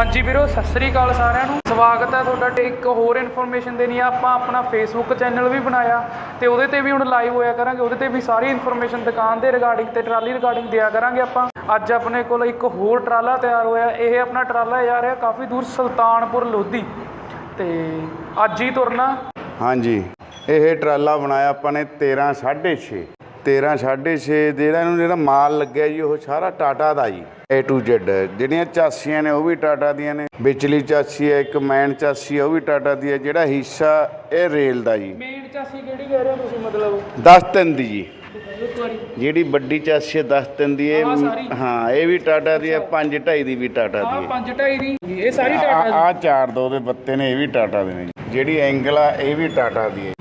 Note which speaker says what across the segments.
Speaker 1: ਹਾਂਜੀ ਵੀਰੋ, ਸਤਿ ਸ੍ਰੀ ਅਕਾਲ ਸਾਰਿਆਂ ਨੂੰ। ਸਵਾਗਤ ਹੈ ਤੁਹਾਡਾ ਇੱਕ ਹੋਰ ਇਨਫੋਰਮੇਸ਼ਨ ਦੇਣੀ ਆ ਆਪਾਂ ਆਪਣਾ ਫੇਸਬੁੱਕ ਚੈਨਲ ਵੀ ਬਣਾਇਆ ਤੇ ਉਹਦੇ ਤੇ ਵੀ ਹੁਣ ਲਾਈਵ ਹੋਇਆ ਕਰਾਂਗੇ, ਉਹਦੇ ਤੇ ਵੀ ਸਾਰੀ ਇਨਫੋਰਮੇਸ਼ਨ ਦੁਕਾਨ ਦੇ ਰਿਗਾਰਡਿੰਗ ਤੇ ਟਰਾਲੀ ਰਿਗਾਰਡਿੰਗ ਦਿਆ ਕਰਾਂਗੇ ਆਪਾਂ। ਅੱਜ ਆਪਣੇ ਕੋਲ ਇੱਕ ਹੋਰ ਟਰਾਲਾ ਤਿਆਰ ਹੋਇਆ, ਇਹ ਆਪਣਾ ਟਰਾਲਾ ਜਾ ਰਿਹਾ ਕਾਫੀ ਦੂਰ ਸੁਲਤਾਨਪੁਰ ਲੋਧੀ। ਤੇ ਅੱਜ ਹੀ ਤੁਰਨਾ।
Speaker 2: ਹਾਂਜੀ, ਇਹ ਟਰਾਲਾ ਬਣਾਇਆ ਆਪਾਂ ਨੇ 13 6.5 13 6.5 ਜਿਹੜਾ ਇਹਨੂੰ ਜਿਹੜਾ ਮਾਲ ਲੱਗਿਆ ਜੀ ਉਹ ਸਾਰਾ ਟਾਟਾ ਦਾ ਜੀ A to Z ਜਿਹੜੀਆਂ ਚਾਸੀਆਂ ਨੇ ਉਹ ਵੀ ਟਾਟਾ ਦੀਆਂ ਨੇ। ਵਿਚਲੀ ਚਾਸੀ ਹੈ ਇੱਕ ਮੈਨ ਚਾਸੀ ਹੈ ਉਹ ਵੀ ਟਾਟਾ ਦੀ ਹੈ। ਜਿਹੜਾ ਹਿੱਸਾ ਇਹ ਰੇਲ ਦਾ ਜੀ।
Speaker 1: ਮੇਨ ਚਾਸੀ ਕਿਹੜੀ ਕਹਿ ਰਹੇ ਹੋ ਤੁਸੀਂ ਮਤਲਬ?
Speaker 2: 10 ਤਿੰਨ ਦੀ ਜੀ। ਜਿਹੜੀ ਵੱਡੀ ਚਾਸੀ ਹੈ 10 ਤਿੰਨ ਦੀ ਇਹ? ਹਾਂ ਇਹ ਵੀ ਟਾਟਾ ਦੀ ਹੈ 5 2.5 ਦੀ ਵੀ ਟਾਟਾ ਦੀ ਹੈ।
Speaker 1: 5 2.5 ਦੀ। ਇਹ ਸਾਰੀ ਟਾਟਾ ਦੀ।
Speaker 2: ਆ ਚਾਰ ਦੋ ਦੇ ਬੱਤੇ ਨੇ ਇਹ ਵੀ ਟਾਟਾ ਦੇ ਨੇ। ਜਿਹੜੀ ਐਂਗਲ ਆ ਇਹ ਵੀ ਟਾਟਾ ਦੀ ਹੈ।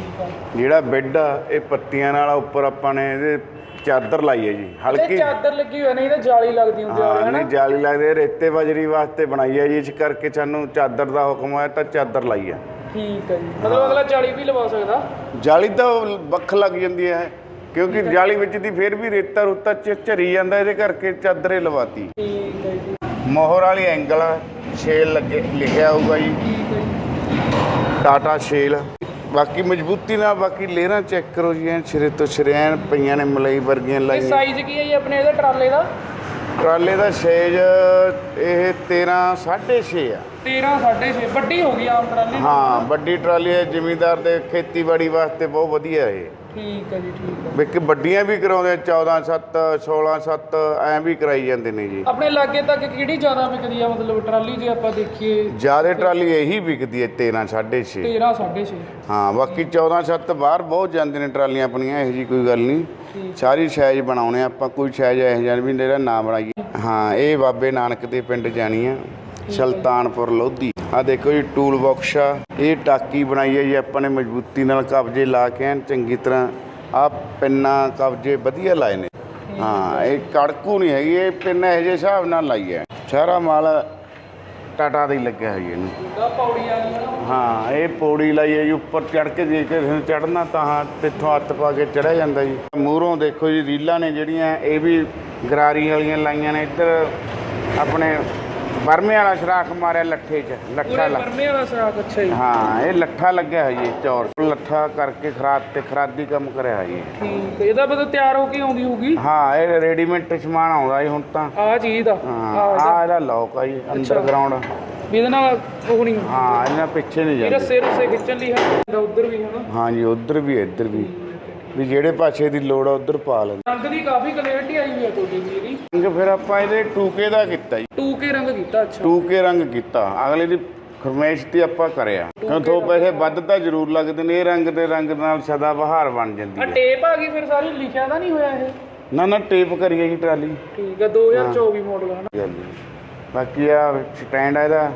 Speaker 2: ਜਿਹੜਾ ਬੈੱਡ ਆ ਇਹ ਪੱਤੀਆਂ ਨਾਲ ਉੱਪਰ ਆਪਾਂ ਨੇ ਇਹਦੇ ਚਾਦਰ ਲਾਈ ਹੈ ਜੀ
Speaker 1: ਤੇ
Speaker 2: ਹਲਕੀ
Speaker 1: ਚਾਦਰ ਲੱਗੀ ਹੋਈ ਨਹੀਂ ਤਾਂ ਜਾਲੀ ਲੱਗਦੀ ਹੁੰਦੀ ਆ
Speaker 2: ਹਾਂ ਨਹੀਂ ਜਾਲੀ ਲੱਗਦੀ ਹੈ, ਰੇਤੇ ਬਜਰੀ ਵਾਸਤੇ ਬਣਾਈ ਹੈ ਜੀ ਇਸ ਕਰਕੇ ਸਾਨੂੰ ਚਾਦਰ ਦਾ ਹੁਕਮ ਆਇਆ ਤਾਂ ਚਾਦਰ ਲਾਈ ਹੈ।
Speaker 1: ਠੀਕ ਹੈ ਜੀ। ਮਤਲਬ ਅਗਲਾ ਜਾਲੀ ਵੀ ਲਵਾ ਸਕਦਾ?
Speaker 2: ਜਾਲੀ ਤਾਂ ਵੱਖ ਲੱਗ ਜਾਂਦੀ ਹੈ ਕਿਉਂਕਿ ਜਾਲੀ ਵਿੱਚ ਦੀ ਫਿਰ ਵੀ ਰੇਤਾ ਰੁੱਤਾ ਚ ਝਰੀ ਜਾਂਦਾ ਇਹਦੇ ਕਰਕੇ ਚਾਦਰੇ ਲਵਾਤੀ।
Speaker 1: ਠੀਕ ਹੈ ਜੀ।
Speaker 2: ਮੋਹਰ ਵਾਲੀ ਐਂਗਲ ਆ ਛੇਲ ਲੱਗੇ ਲਿਖਿਆ ਹੋਊਗਾ ਜੀ।
Speaker 1: ਠੀਕ ਹੈ ਜੀ।
Speaker 2: ਟਾਟਾ ਸ਼ੇਲ ਬਾਕੀ ਮਜ਼ਬੂਤੀ ਨਾਲ ਬਾਕੀ ਲੇਅਰਾਂ ਚੈੱਕ ਕਰੋ ਜੀ ਐਨ ਸਿਰੇ ਤੋਂ ਸਿਰੈਣ ਪਈਆਂ ਨੇ ਮਲਈ ਵਰਗੀਆਂ
Speaker 1: ਇਹ
Speaker 2: ਲਾਈਆਂ।
Speaker 1: ਸਾਈਜ਼ ਕੀ ਹੈ ਜੀ ਆਪਣੇ ਇਹਦੇ ਟਰਾਲੇ ਦਾ?
Speaker 2: ਟਰਾਲੇ ਦਾ ਸਾਈਜ਼ ਇਹ 13 6.5 ਆ।
Speaker 1: 13 6.5 ਵੱਡੀ ਹੋ ਗਈ ਆਮ ਟਰਾਲੀ।
Speaker 2: ਹਾਂ ਵੱਡੀ ਟਰਾਲੀ ਹੈ ਜ਼ਿਮੀਂਦਾਰ ਦੇ ਖੇਤੀਬਾੜੀ ਵਾਸਤੇ ਬਹੁਤ ਵਧੀਆ ਹੈ ਇਹ।
Speaker 1: ਠੀਕ ਹੈ ਜੀ ਠੀਕ ਹੈ।
Speaker 2: ਵੀ ਕਿ ਵੱਡੀਆਂ ਵੀ ਕਰਾਉਂਦੇ ਆ, 14 7 16 7 ਐਂ ਵੀ ਕਰਾਈ ਜਾਂਦੇ ਨੇ ਜੀ।
Speaker 1: ਆਪਣੇ ਲਾਗੇ ਤੱਕ ਕਿਹੜੀ ਜ਼ਿਆਦਾ ਵਿਕਦੀ ਆ? ਮਤਲਬ ਟਰਾਲੀ ਜੇ ਆਪਾਂ ਦੇਖੀਏ।
Speaker 2: ਜ਼ਿਆਦਾ ਟਰਾਲੀ ਇਹੀ ਵਿਕਦੀ ਹੈ 13 6.5
Speaker 1: 13 6.5
Speaker 2: ਹਾਂ ਬਾਕੀ 14 7 ਬਾਹਰ ਬਹੁਤ ਜਾਂਦੇ ਨੇ ਟਰਾਲੀਆਂ ਆਪਣੀਆਂ ਇਹੋ ਜੀ ਕੋਈ ਗੱਲ ਨਹੀਂ। ਸਾਰੀ ਸਾਈਜ਼ ਬਣਾਉਣੇ ਆਪਾਂ ਕੋਈ ਸਾਈਜ਼ ਇਹੋ ਜਿਹਾ ਵੀ ਜਿਹੜਾ ਨਾ ਬਣਾਈਏ। ਹਾਂ ਇਹ ਬਾਬੇ ਨਾਨਕ ਦੇ ਪਿੰਡ ਜਾਣੀ ਆ। ਸੁਲਤਾਨਪੁਰ ਲੋਧੀ। ਆ ਦੇਖੋ ਜੀ ਟੂਲ ਬਾਕਸ ਆ। ਇਹ ਟਾਕੀ ਬਣਾਈ ਹੈ ਜੀ ਆਪਾਂ ਨੇ ਮਜ਼ਬੂਤੀ ਨਾਲ ਕਬਜੇ ਲਾ ਕੇ ਐਨ ਚੰਗੀ ਤਰ੍ਹਾਂ ਆ ਪਿੰਨਾ ਕਬਜੇ ਵਧੀਆ ਲਾਏ ਨੇ। ਹਾਂ ਇਹ ਕੜਕੂ ਨਹੀਂ ਹੈਗੀ ਇਹ ਪਿੰਨ ਇਹੋ ਜਿਹੇ ਹਿਸਾਬ ਨਾਲ ਲਾਈ ਹੈ ਸਾਰਾ ਮਾਲ ਟਾਟਾ ਦਾ ਲੱਗਿਆ ਹੋਈ ਇਹਨੂੰ।
Speaker 1: ਨਾ।
Speaker 2: ਹਾਂ ਇਹ ਪੌੜੀ ਲਾਈ ਹੈ ਜੀ ਉੱਪਰ ਚੜ ਕੇ ਜੇ ਕਿਸੇ ਚੜਨਾ ਤਾਂ ਹਾਂ ਤਿੱਥੋਂ ਹੱਥ ਪਾ ਕੇ ਚੜਿਆ ਜਾਂਦਾ ਜੀ। ਮੂਹਰੋਂ ਦੇਖੋ ਜੀ ਰੀਲਾਂ ਨੇ ਜਿਹੜੀਆਂ ਇਹ ਵੀ ਗਰਾਰੀ ਵਾਲੀਆਂ ਲਾਈਆਂ ਨੇ। ਇੱਧਰ ਆਪਣੇ ਬਰਮੇ ਵਾਲਾ ਸ਼ਰਾਖ ਮਾਰਿਆ ਲੱਠੇ 'ਚ ਲੱਠਾ
Speaker 1: ਪੂਰੇ
Speaker 2: ਲਾ
Speaker 1: ਪਰਮੇ ਵਾਲਾ ਸਰਾਕ ਅੱਛਾ ਜੀ।
Speaker 2: ਹਾਂ ਇਹ ਲੱਠਾ ਲੱਗਿਆ ਹੈ ਜੀ ਚੌਰ। ਲੱਠਾ ਕਰਕੇ ਖਰਾਦ ਤੇ ਖਰਾਦੀ ਕੰਮ ਕਰਿਆ ਹੈ ਜੀ।
Speaker 1: ਠੀਕ ਹੈ ਇਹਦਾ ਮਤਲਬ ਤਿਆਰ ਹੋ ਕੇ ਆਉਂਦੀ ਹੋਊਗੀ?
Speaker 2: ਹਾਂ ਇਹ ਰੈਡੀਮੇਡ ਸਮਾਨ ਆਉਂਦਾ ਜੀ ਹੁਣ ਤਾਂ।
Speaker 1: ਆ ਚੀਜ਼ ਦਾ?
Speaker 2: ਹਾਂ
Speaker 1: ਆਹ
Speaker 2: ਆ ਇਹਦਾ ਲੋਕ ਆ ਜੀ ਅੰਡਰਗਰਾਉਂਡ।
Speaker 1: ਵੀ ਇਹਦੇ ਨਾਲ ਉਹ ਨਹੀਂ
Speaker 2: ਹਾਂ ਇਹਨਾਂ ਪਿੱਛੇ ਨਹੀਂ
Speaker 1: ਇਹਦਾ
Speaker 2: ਜਾਂਦੇ।
Speaker 1: ਸਿਰ ਉਸੇ ਖਿੱਚਣ ਲਈ ਹੈ ਉਧਰ ਵੀ ਹੈ ਨਾ
Speaker 2: ਹਾਂ ਜੀ ਉਧਰ ਵੀ ਇੱਧਰ ਵੀ। ਵੀ ਜਿਹੜੇ ਪਾਸੇ ਦੀ ਲੋੜ ਆ ਉਧਰ ਪਾ ਲੈਂਦੇ।
Speaker 1: ਰੰਗ ਦੀ ਕਾਫੀ ਕਲੈਰਿਟੀ ਆਈ ਹੋਈ ਹੈ ਤੁਹਾਡੀ ਵੀ ਇਹਦੀ
Speaker 2: ਰੰਗ ਫਿਰ ਆਪਾਂ ਇਹਦੇ ਟੂਕੇ ਦਾ ਕੀਤਾ ਜੀ।
Speaker 1: 2K ਰੰਗ ਕੀਤਾ ਅੱਛਾ।
Speaker 2: ਟੂਕੇ ਰੰਗ ਕੀਤਾ। ਅਗਲੇ ਦੀ ਫਰਮਾਇਸ਼ ਤੇ ਆਪਾਂ ਕਰਿਆ। ਕਿਉਂ ਦੋ ਪੈਸੇ ਵੱਧ ਤਾਂ ਜ਼ਰੂਰ ਲੱਗਦੇ ਨੇ ਇਹ ਰੰਗ ਦੇ ਰੰਗ ਨਾਲ ਸਦਾ ਬਹਾਰ ਬਣ ਜਾਂਦੀ
Speaker 1: ਆ
Speaker 2: ਹੈ।
Speaker 1: ਟੇਪ ਆ ਗਈ ਫਿਰ ਸਾਰੀ ਲਿਖਿਆ ਤਾਂ ਨਹੀਂ ਹੋਇਆ ਇਹ?
Speaker 2: ਨਾ ਨਾ ਟੇਪ ਕਰੀਏ ਜੀ ਟਰਾਲੀ।
Speaker 1: ਠੀਕ ਹੈ। 2024 ਮਾਡਲ ਹੈ ਨਾ।
Speaker 2: ਗੱਲ। ਬਾਕੀ ਆ ਸਟੈਂਡ ਆ ਇਹਦਾ।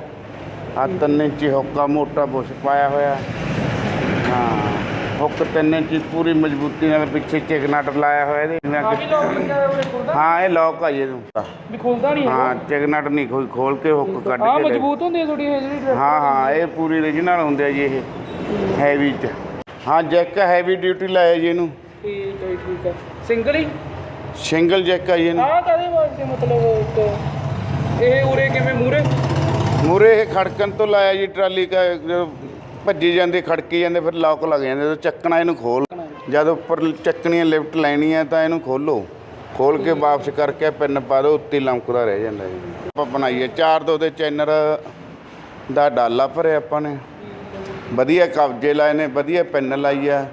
Speaker 2: ਆ ਤਿੰਨ ਇੰਚੀ ਹੁੱਕਾ ਮੋਟਾ ਬੁਸ਼ ਪਾਇਆ ਹੋਇਆ। ਹਾਂ। ਹੁੱਕ ਤਿੰਨ ਇੰਚੀ ਪੂਰੀ ਮਜ਼ਬੂਤੀ ਨਾਲ ਪਿੱਛੇ ਚਿਕ ਨਟ ਲਾਇਆ ਹੋਇਆ ਇਹਦੇ ਨਾਲ
Speaker 1: ਖੁੱਲਦਾ?
Speaker 2: ਹਾਂ ਇਹ ਲੌਕ ਆ ਜੀ ਇਹਨੂੰ।
Speaker 1: ਵੀ ਖੁੱਲਦਾ ਨਹੀਂ
Speaker 2: ਹਾਂ ਚਿਕ ਨਟ ਨਹੀਂ ਕੋਈ ਖੋਲ ਕੇ ਹੁੱਕ ਕੱਢ
Speaker 1: ਆ
Speaker 2: ਕੇ ਲੈ-
Speaker 1: ਮਜ਼ਬੂਤ ਹੁੰਦੀ ਹੈ ਥੋੜੀ ਇਹ ਜਿਹੜੀ?
Speaker 2: ਹਾਂ ਹਾਂ ਇਹ ਪੂਰੀ origignal ਹੁੰਦੇ ਆ ਜੀ ਇਹ ਹੈਵੀ ਚ। ਹਾਂ ਜੈਕ ਹੈਵੀ ਡਿਊਟੀ ਲਾਇਆ ਜੀ ਇਹਨੂੰ।
Speaker 1: ਠੀਕ ਹੈ ਜੀ, ਠੀਕ ਹੈ। ਸਿੰਗਲ ਹੀ?
Speaker 2: ਸਿੰਗਲ ਜੈਕ ਆ ਜੀ ਇਹਨੂੰ।
Speaker 1: ਆਹ ਕਾਦੇ ਵਾਸਤੇ ਮਤਲਬ ਇੱਕ ਇਹ ਉਰੇ ਕਿਵੇਂ ਮੂਰੇ
Speaker 2: ਮੂਰੇ ਇਹ ਖੜਕਣ ਤੋਂ ਲਾਇਆ ਜੀ ਟਰਾਲੀ ਕਾ ਜਦੋਂ ਭੱਜੀ ਜਾਂਦੇ, ਖੜਕੀ ਜਾਂਦੇ, ਫਿਰ ਲੌਕ ਲੱਗ ਜਾਂਦੇ, ਜਦੋਂ ਚੱਕਣਾ ਇਹਨੂੰ ਖੋਲ। ਜਦ ਉੱਪਰ ਚੱਕਣੀ ਲਿਫਟ ਲੈਣੀ ਹੈ ਤਾਂ ਇਹਨੂੰ ਖੋਲੋ। ਖੋਲ ਕੇ ਵਾਪਸ ਕਰਕੇ ਪਿੰਨ ਪਾ ਦਿਓ, ਉੱਤੇ ਲੰਕਦਾ ਰਹਿ ਜਾਂਦਾ ਜੀ। ਆਪਾਂ ਬਣਾਈਏ ਚਾਰ ਦੋ ਦੇ ਚੈਨਰ ਦਾ ਡਾਲਾ ਭਰਿਆ ਆਪਾਂ ਨੇ। ਵਧੀਆ ਕਬਜੇ ਲਾਏ ਨੇ, ਵਧੀਆ ਪਿੰਨ ਲਾਈ ਆ।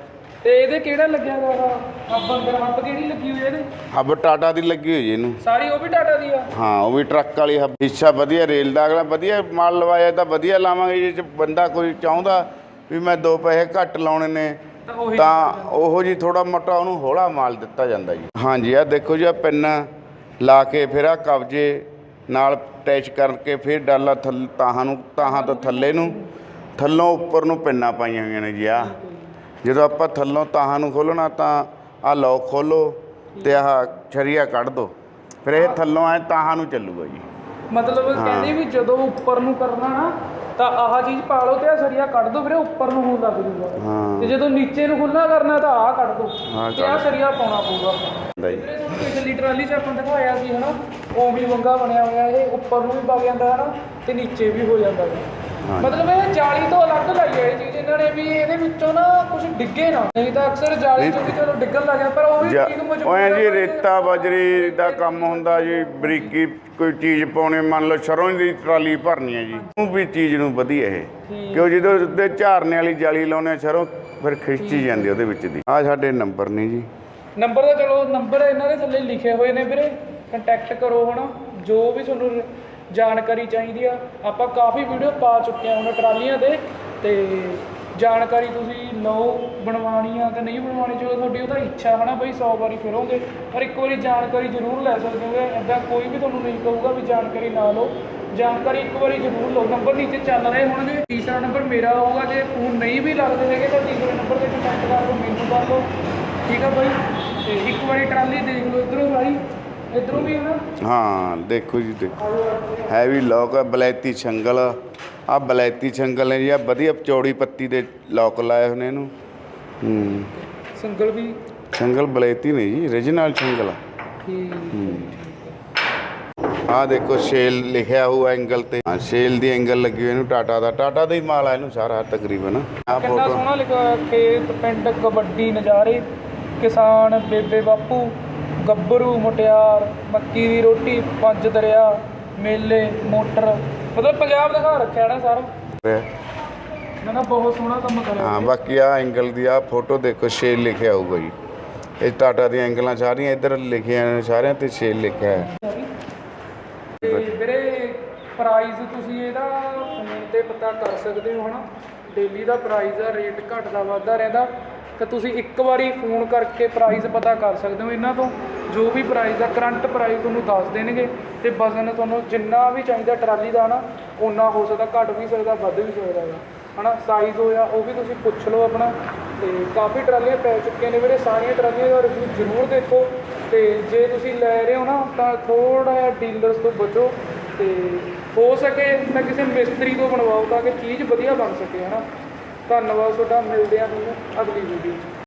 Speaker 1: ਤੇ ਇਹਦੇ ਕਿਹੜਾ ਲੱਗਿਆ ਹੋਇਆ ਹੱਬ ਅੰਦਰ ਹੱਬ ਕਿਹੜੀ ਲੱਗੀ ਹੋਈ ਹੈ ਇਹਦੇ?
Speaker 2: ਹੱਬ ਟਾਟਾ ਦੀ ਲੱਗੀ ਹੋਈ ਇਹਨੂੰ।
Speaker 1: ਸਾਰੀ ਉਹ ਵੀ ਟਾਟਾ ਦੀ ਆ?
Speaker 2: ਹਾਂ ਉਹ ਵੀ ਟਰੱਕ ਵਾਲੀ ਹੱਬ। ਹਿੱਸਾ ਵਧੀਆ ਰੇਲ ਦਾ ਅਗਲਾ ਵਧੀਆ ਮਾਲ ਲਵਾਇਆ ਤਾਂ ਵਧੀਆ ਲਾਵਾਂਗੇ ਜੇ ਚ ਬੰਦਾ ਕੋਈ ਚਾਹੁੰਦਾ ਵੀ ਮੈਂ ਦੋ ਪੈਸੇ ਘੱਟ ਲਾਉਣੇ ਨੇ
Speaker 1: ਤਾਂ ਉਹੀ
Speaker 2: ਤਾਂ ਉਹੋ ਜੀ ਥੋੜਾ ਮੋਟਾ ਉਹਨੂੰ ਹੌਲਾ ਮਾਲ ਦਿੱਤਾ ਜਾਂਦਾ ਜੀ। ਹਾਂਜੀ ਆ ਦੇਖੋ ਜੀ ਆ ਪਿੰਨ ਲਾ ਕੇ ਫਿਰ ਆ ਕਬਜੇ ਨਾਲ ਅਟੈਚ ਕਰਕੇ ਫਿਰ ਡਾਲਾ ਥੱਲੇ ਤਾਹਾਂ ਨੂੰ ਤਾਹਾਂ ਤੋਂ ਥੱਲੇ ਨੂੰ ਥੱਲੋਂ ਉੱਪਰ ਨੂੰ ਪਿੰਨਾਂ ਪਾਈਆਂ ਹੋਈਆਂ ਨੇ ਜੀ ਆ ਜਦੋਂ ਆਪਾਂ ਥੱਲੋਂ ਤਾਹਾਂ ਨੂੰ ਖੋਲਣਾ ਤਾਂ ਆ ਲੌਕ ਖੋਲੋ ਤੇ ਆਹ ਛਰੀਆ ਕੱਢ ਦੋ। ਫਿਰ ਇਹ ਥੱਲੋਂ ਐ ਤਾਹਾਂ ਨੂੰ ਚੱਲੂਗਾ ਜੀ।
Speaker 1: ਮਤਲਬ ਕਹਿੰਦੇ ਵੀ ਜਦੋਂ ਉੱਪਰ ਨੂੰ ਕਰਨਾ ਨਾ ਤਾਂ ਆਹ ਚੀਜ਼ ਪਾ ਲਓ ਤੇ ਆ ਸਰੀਆ ਕੱਢ ਦੋ ਵੀਰੇ ਉੱਪਰ ਨੂੰ ਹੋਣ ਲੱਗ ਜੂਗਾ।
Speaker 2: ਹਾਂ।
Speaker 1: ਤੇ ਜਦੋਂ ਨੀਚੇ ਨੂੰ ਖੁੱਲਾ ਕਰਨਾ ਤਾਂ ਆਹ ਕੱਢ ਦੋ ਤੇ ਆ ਸਰੀਆ ਪਾਉਣਾ ਪਊਗਾ। ਪਿਛਲੀ ਟਰਾਲੀ 'ਚ ਆਪਾਂ ਦਿਖਾਇਆ ਸੀ ਹਨਾ ਓਮੀ ਵੰਗਾ ਬਣਿਆ ਹੋਇਆ ਇਹ ਉੱਪਰ ਨੂੰ ਵੀ ਵਗ ਜਾਂਦਾ ਹਨਾ ਤੇ ਨੀਚੇ ਵੀ ਹੋ ਜਾਂਦਾ ਹਾਂ। ਮਤਲਬ ਇਹ ਜਾਲੀ ਤੋਂ ਅਲੱਗ ਲਾਈ ਹੈ ਇਹ ਚੀਜ਼ ਇਹਨਾਂ ਨੇ ਵੀ ਇਹਦੇ ਵਿੱਚੋਂ ਨਾ ਕੁਝ ਡਿੱਗੇ ਨਾ। ਨਹੀਂ ਤਾਂ ਅਕਸਰ ਜਾਲੀ ਚੋਂ ਵੀ ਚਲੋ ਡਿੱਗਣ ਲੱਗ ਜਾਂਦਾ ਪਰ ਉਹ ਵੀ ਠੀਕ ਮਜ਼ਬੂਤ
Speaker 2: ਉਹ ਐਂ ਜੀ। ਰੇਤਾ ਬਜਰੀ ਦਾ ਕੰਮ ਹੁੰਦਾ ਜੀ ਬਰੀਕੀ ਕੋਈ ਚੀਜ਼ ਪਾਉਣੇ ਮੰਨ ਲਓ ਸਰੋਂ ਦੀ ਟਰਾਲੀ ਭਰਨੀ ਹੈ ਜੀ ਉਹ ਵੀ ਚੀਜ਼ ਨੂੰ ਵਧੀਆ ਇਹ। ਕਿਉਂ ਜਦੋਂ ਉੱਤੇ ਝਾਰਨੇ ਵਾਲੀ ਜਾਲੀ ਲਾਉਨੇ ਸਰੋਂ ਫਿਰ ਖਿੱਚੀ ਜਾਂਦੀ ਉਹਦੇ ਵਿੱਚ ਦੀ। ਆ ਸਾਡੇ ਨੰਬਰ ਨੇ ਜੀ।
Speaker 1: ਨੰਬਰ ਤਾਂ ਚਲੋ ਨੰਬਰ ਇਹਨਾਂ ਦੇ ਥੱਲੇ ਲਿਖੇ ਹੋਏ ਨੇ ਵੀਰੇ। ਕੰਟੈਕਟ ਕਰੋ ਹਨਾ ਜੋ ਵੀ ਤੁਹਾਨੂੰ ਜਾਣਕਾਰੀ ਚਾਹੀਦੀ ਆ। ਆਪਾਂ ਕਾਫੀ ਵੀਡੀਓ ਪਾ ਚੁੱਕੇ ਆ ਉਹਨਾਂ ਟਰਾਲੀਆਂ ਦੇ ਤੇ ਜਾਣਕਾਰੀ ਤੁਸੀਂ ਲਓ, ਬਣਵਾਉਣੀ ਆ ਕਿ ਨਹੀਂ ਬਣਵਾਉਣੀ ਜੋ ਤੁਹਾਡੀ ਉਹਦਾ ਇੱਛਾ ਹੈ ਨਾ ਬਈ 100 ਵਾਰੀ ਫਿਰੋਗੇ, ਪਰ ਇੱਕ ਵਾਰੀ ਜਾਣਕਾਰੀ ਜ਼ਰੂਰ ਲੈ ਸਕਦੇ ਹੋ। ਐਦਾਂ ਕੋਈ ਵੀ ਤੁਹਾਨੂੰ ਨਹੀਂ ਕਹੂਗਾ ਵੀ ਜਾਣਕਾਰੀ ਨਾ ਲਓ। ਜਾਣਕਾਰੀ ਇੱਕ ਵਾਰੀ ਜ਼ਰੂਰ ਲਓ। ਨੰਬਰ ਨੀਚੇ ਚੱਲ ਰਹੇ ਹੋਣਗੇ। ਤੀਸਰਾ ਨੰਬਰ ਮੇਰਾ ਹੋਊਗਾ। ਜੇ ਫੋਨ ਨਹੀਂ ਵੀ ਲੱਗਦੇ ਹੈਗੇ ਤਾਂ ਤੀਸਰੇ ਨੰਬਰ ਤੇ ਕੰਟੈਕਟ ਕਰ ਲਓ, ਮੈਨੂੰ ਕਰ ਲਓ। ਠੀਕ ਆ ਬਾਈ? ਤੇ ਇੱਕ ਵਾਰੀ ਟਰਾਲੀ ਦੇਖ ਲਓ ਇਧਰੋਂ ਸਾਰੀ। ਇਧਰੋਂ ਵੀ ਹੈ ਨਾ
Speaker 2: ਹਾਂ ਦੇਖੋ ਜੀ ਦੇਖੋ। ਹੈਵੀ ਲੋਕ ਹੈ ਬਲੈਤੀ ਛੰਗਲ ਆ। ਬਲੈਤੀ ਛੰਗਲ ਨੇ ਜੀ ਆ ਵਧੀਆ ਚੌੜੀ ਪੱਤੀ ਦੇ ਲੋਕ ਲਾਏ ਹੋਏ ਨੇ ਇਹਨੂੰ। ਹੂੰ।
Speaker 1: ਸਿੰਗਲ ਵੀ?
Speaker 2: ਛੰਗਲ ਬਲੈਤੀ ਨਹੀਂ ਜੀ origignal ਛੰਗਲ ਆ। ਆ। ਦੇਖੋ ਸ਼ੇਲ ਲਿਖਿਆ ਹੋਇਆ ਐਂਗਲ ਤੇ। ਹਾਂ ਸ਼ੇਲ ਦੀ ਐਂਗਲ ਲੱਗੀ ਹੋਈ ਇਹਨੂੰ ਟਾਟਾ ਦਾ। ਟਾਟਾ ਦਾ ਹੀ ਮਾਲ ਆ ਇਹਨੂੰ ਸਾਰਾ ਤਕਰੀਬਨ। ਆ
Speaker 1: ਕਿੰਨਾ
Speaker 2: ਫੋਟੋ
Speaker 1: ਸੋਹਣਾ ਲਿਖਿਆ ਖੇਤ ਪਿੰਡ ਕਬੱਡੀ ਨਜ਼ਾਰੇ। ਕਿਸਾਨ ਬੇਬੇ ਬਾਪੂ। ਗੱਭਰੂ ਮੁਟਿਆਰ ਮੱਕੀ ਦੀ ਰੋਟੀ ਪੰਜ ਦਰਿਆ ਮੇਲੇ ਮੋਟਰ। ਮਤਲਬ ਪੰਜਾਬ ਦਿਖਾ ਰੱਖਿਆ ਨਾ ਸਾਰਾ। ਨਾ ਨਾ ਬਹੁਤ ਸੋਹਣਾ ਕੰਮ ਕਰਿਆ
Speaker 2: ਹਾਂ ਬਾਕੀ ਆ ਐਂਗਲ ਦੀ ਆ ਫੋਟੋ ਦੇਖੋ ਸ਼ੇਲ ਲਿਖਿਆ ਹੋਊਗਾ ਜੀ। ਇਹ ਟਾਟਾ ਦੀਆਂ ਐਂਗਲਾਂ ਸਾਰੀਆਂ ਇੱਧਰ ਲਿਖੀਆਂ ਨੇ ਸਾਰਿਆਂ ਤੇ ਸ਼ੇਲ ਲਿਖਿਆ ਹੈ।
Speaker 1: ਤੇ ਵੀਰੇ ਪ੍ਰਾਈਸ ਤੁਸੀਂ ਇਹਦਾ ਫੋਨ ਤੇ ਪਤਾ ਕਰ ਸਕਦੇ ਹੋ ਹਨਾ? ਡੇਲੀ ਦਾ ਪ੍ਰਾਈਸ ਆ ਰੇਟ ਘਟਦਾ ਵੱਧਦਾ ਰਹਿੰਦਾ। ਤਾਂ ਤੁਸੀਂ ਇੱਕ ਵਾਰੀ ਫੋਨ ਕਰਕੇ ਪ੍ਰਾਈਸ ਪਤਾ ਕਰ ਸਕਦੇ ਹੋ ਇਹਨਾਂ ਤੋਂ, ਜੋ ਵੀ ਪ੍ਰਾਈਸ ਆ ਕਰੰਟ ਪ੍ਰਾਈਸ ਤੁਹਾਨੂੰ ਦੱਸ ਦੇਣਗੇ ਤੇ ਵਜ਼ਨ ਤੁਹਾਨੂੰ ਜਿੰਨਾ ਵੀ ਚਾਹੀਦਾ ਟਰਾਲੀ ਦਾ ਨਾ, ਓਨਾ ਹੋ ਸਕਦਾ, ਘੱਟ ਵੀ ਸਕਦਾ, ਵੱਧ ਵੀ ਸਕਦਾ ਹੈ ਹਨਾ ਸਾਈਜ਼ ਹੋਇਆ ਉਹ ਵੀ ਤੁਸੀਂ ਪੁੱਛ ਲਓ ਆਪਣਾ, ਤੇ ਕਾਫੀ ਟਰਾਲੀਆਂ ਪੈ ਚੁੱਕੀਆਂ ਨੇ ਵੀਰੇ, ਸਾਰੀਆਂ ਟਰਾਲੀਆਂ ਦਾ ਰਿਵਿਊ ਜ਼ਰੂਰ ਦੇਖੋ। ਤੇ ਜੇ ਤੁਸੀਂ ਲੈ ਰਹੇ ਹੋ ਨਾ, ਤਾਂ ਥੋੜਾ ਜਿਹਾ ਡੀਲਰਸ ਤੋਂ ਬਚੋ ਤੇ ਹੋ ਸਕੇ ਤਾਂ ਕਿਸੇ ਮਿਸਤਰੀ ਤੋਂ ਬਣਵਾਓ ਤਾਂ ਕਿ ਚੀਜ਼ ਵਧੀਆ ਬਣ ਸਕੇ, ਹਨਾ। ਧੰਨਵਾਦ ਤੁਹਾਡਾ ਮਿਲਦੇ ਆ ਤੁਹਾਨੂੰ ਅਗਲੀ ਵੀਡੀਓ 'ਚ।